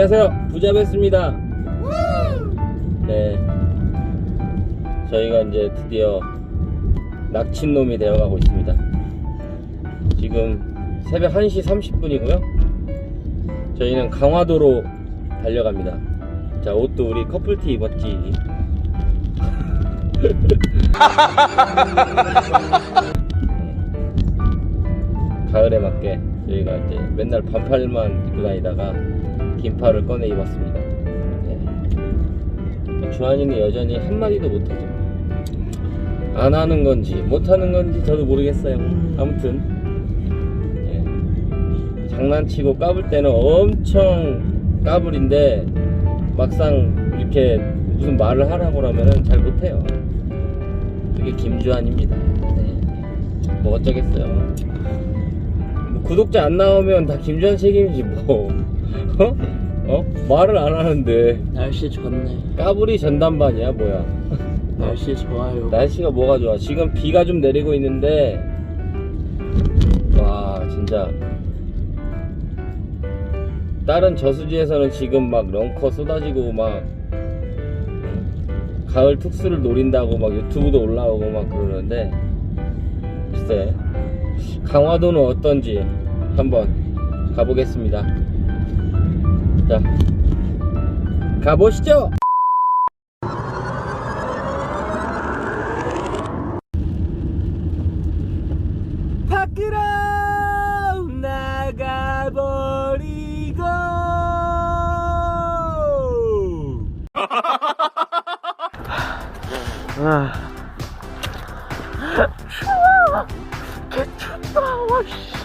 안녕하세요. 부자베스입니다. 네. 저희가 이제 드디어 낚친놈이 되어가고 있습니다. 지금 새벽 1시 30분이고요. 저희는 강화도로 달려갑니다. 자 옷도 우리 커플티 입었지. 가을에 맞게 저희가 이제 맨날 반팔만 입고 다니다가 긴팔을 꺼내 입었습니다. 네. 주한이는 여전히 한마디도 못하죠. 안 하는 건지 못하는 건지 저도 모르겠어요. 아무튼 네. 장난치고 까불 때는 엄청 까불인데 막상 이렇게 무슨 말을 하라고 하면은 잘 못해요. 그게 김주한입니다. 네. 뭐 어쩌겠어요. 뭐 구독자 안 나오면 다 김주한 책임이지 뭐. 어? 어? 말을 안 하는데 날씨 좋네. 까불이 전담반이야 뭐야 날씨 좋아요. 날씨가 뭐가 좋아 지금 비가 좀 내리고 있는데 와 진짜 다른 저수지에서는 지금 막 런커 쏟아지고 막 가을 특수를 노린다고 막 유튜브도 올라오고 막 그러는데 글쎄 강화도는 어떤지 한번 가보겠습니다 자 가보시죠 밖으로 나가버리고 아. 추워. 개 춥다. 와 씨.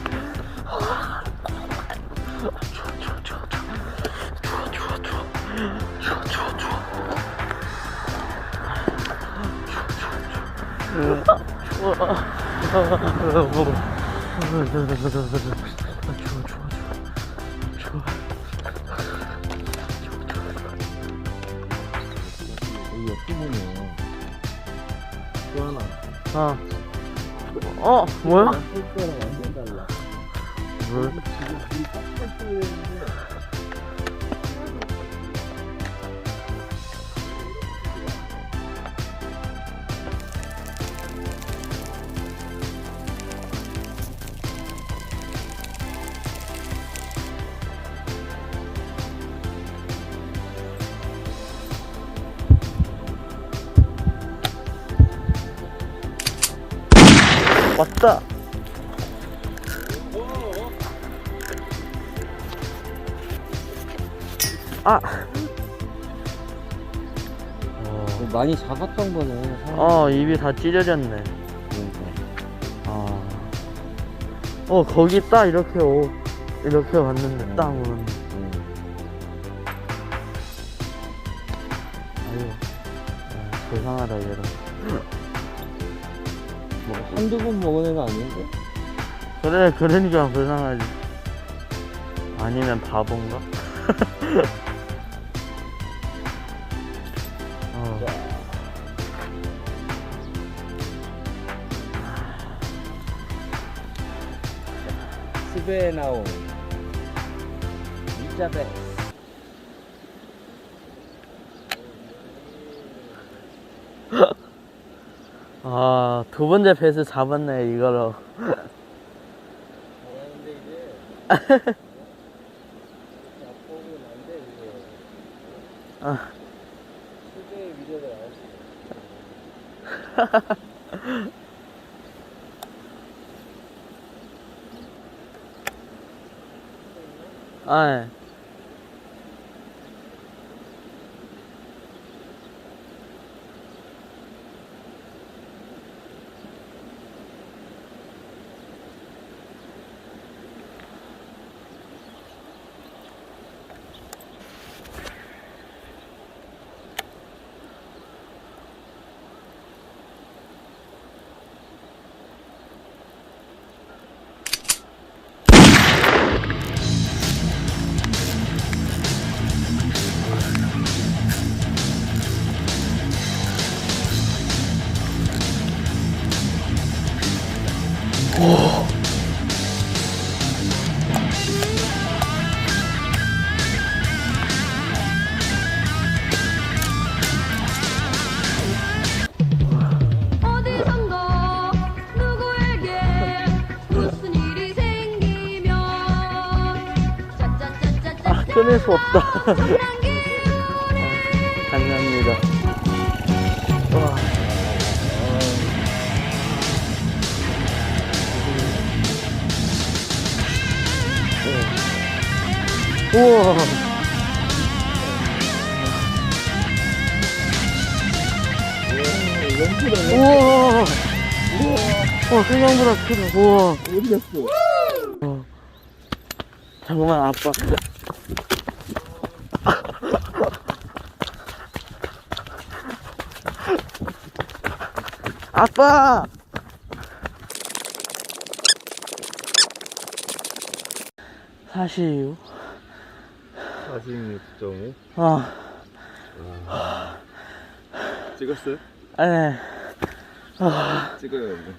여기 옆부분이에요 주하나. 어. 어, 뭐야? 색깔랑 완전 달라 물. 지금 불이 빡빡 끓는데 왔다. 아. 많이 잡았던 거네 어, 입이 다 찢어졌네. 그러니까. 아. 어, 거기 딱 이렇게 오, 이렇게 왔는데 음. 딱 오는데. 음. 아유. 아, 불쌍하다, 얘를. 뭐 한두 번 먹은 애가 아닌데? 그래, 그러니까 불쌍하지. 아니면 바본가? 어. 습에 나온 이자베 아, 두 번째 배스 잡았네, 이거로. 아, 아, 예. 끊을 수 없다. 감사합니다. 와. 우와. 우와. 와, 생각보다 크다. 우와. 어디 갔어? 어. 잠깐만, 아빠. 아빠! 사실요? 46.5 아, 찍었어요? 네. 찍어요 이제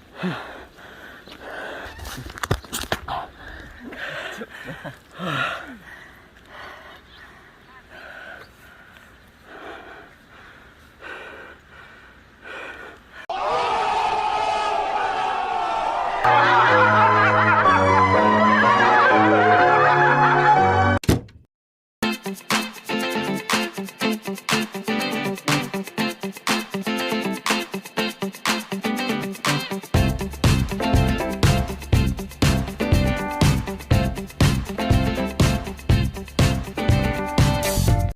아